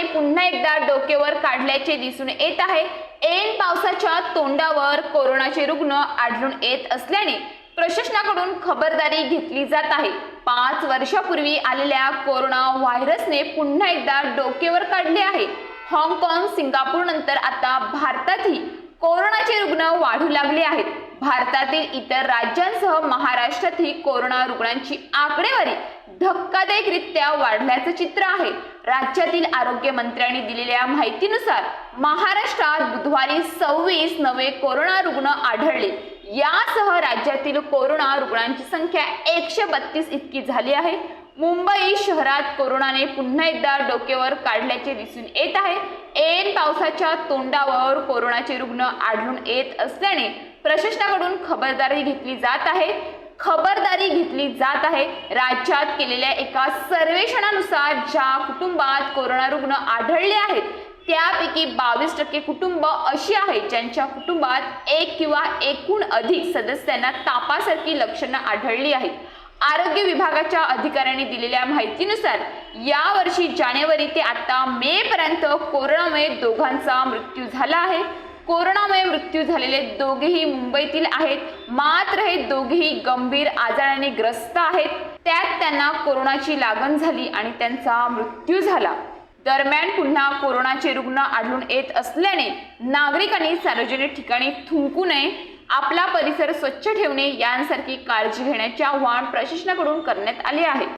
पुन्हा एकदा डोकेवर काढल्याचे दिसून येत आहे. ऐन पावसाच्या तोंडावर कोरोनाचे रुग्ण आढळून येत असल्याने प्रशासनाकडून खबरदारी घेतली जात आहे. पाच वर्षापूर्वी आलेल्या कोरोना व्हायरसने पुन्हा एकदा डोकेवर काढले आहे. हाँगकाँग सिंगापूर नंतर आता भारतातही कोरोनाचे रुग्ण वाढू लागले आहेत. भारतातील इतर राज्यांसह महाराष्ट्रातही कोरोना रुग्णांची आकडेवारी धक्कादायकरित्या वाढल्याचं चित्र आहे. राज्यातील आरोग्य मंत्र्यांनी दिलेल्या माहितीनुसार महाराष्ट्रात बुधवारी सव्वीस नवे कोरोना रुग्ण आढळले. यासह राज्यातील कोरोना रुग्णांची संख्या एकशे बत्तीस इतकी झाली आहे. मुंबई शहरात कोरोनाने पुन्हा एकदा डोक्यावर काढल्याचे दिसून येत आहे. ऐन पावसाच्या तोंडावर कोरोनाचे रुग्ण आढळून येत असल्याने प्रशासनाकडून खबरदारी घेतली जात आहे. खबरदारी घेतली जात आहे. राज्यात केलेल्या एका सर्वेक्षणानुसार ज्या कुटुंबात कोरोना रुग्ण आढळले आहेत त्यापैकी बावीस टक्के कुटुंब अशी आहेत ज्यांच्या कुटुंबात एक किंवा एकूण अधिक सदस्यांना तापासारखी लक्षणं आढळली आहेत. आरोग्य विभागाच्या अधिकाऱ्यांनी दिलेल्या माहितीनुसार यावर्षी जानेवारी ते आता मे पर्यंत कोरोनामुळे दोघांचा मृत्यू झाला आहे. कोरोनामुळे मृत्यू झालेले दोघेही मुंबईतील आहेत. मात्र हे दोघेही गंभीर आजाराने ग्रस्त आहेत. त्यात त्यांना कोरोनाची लागण झाली आणि त्यांचा मृत्यू झाला. दरम्यान पुन्हा कोरोनाचे रुग्ण आढळून येत असल्याने नागरिकांनी सार्वजनिक ठिकाणी थुंकू नये आपला परिसर स्वच्छ ठेवणे यांसारखी काळजी घेण्याचे आवाहन प्रशासनाकडून करण्यात आले आहे.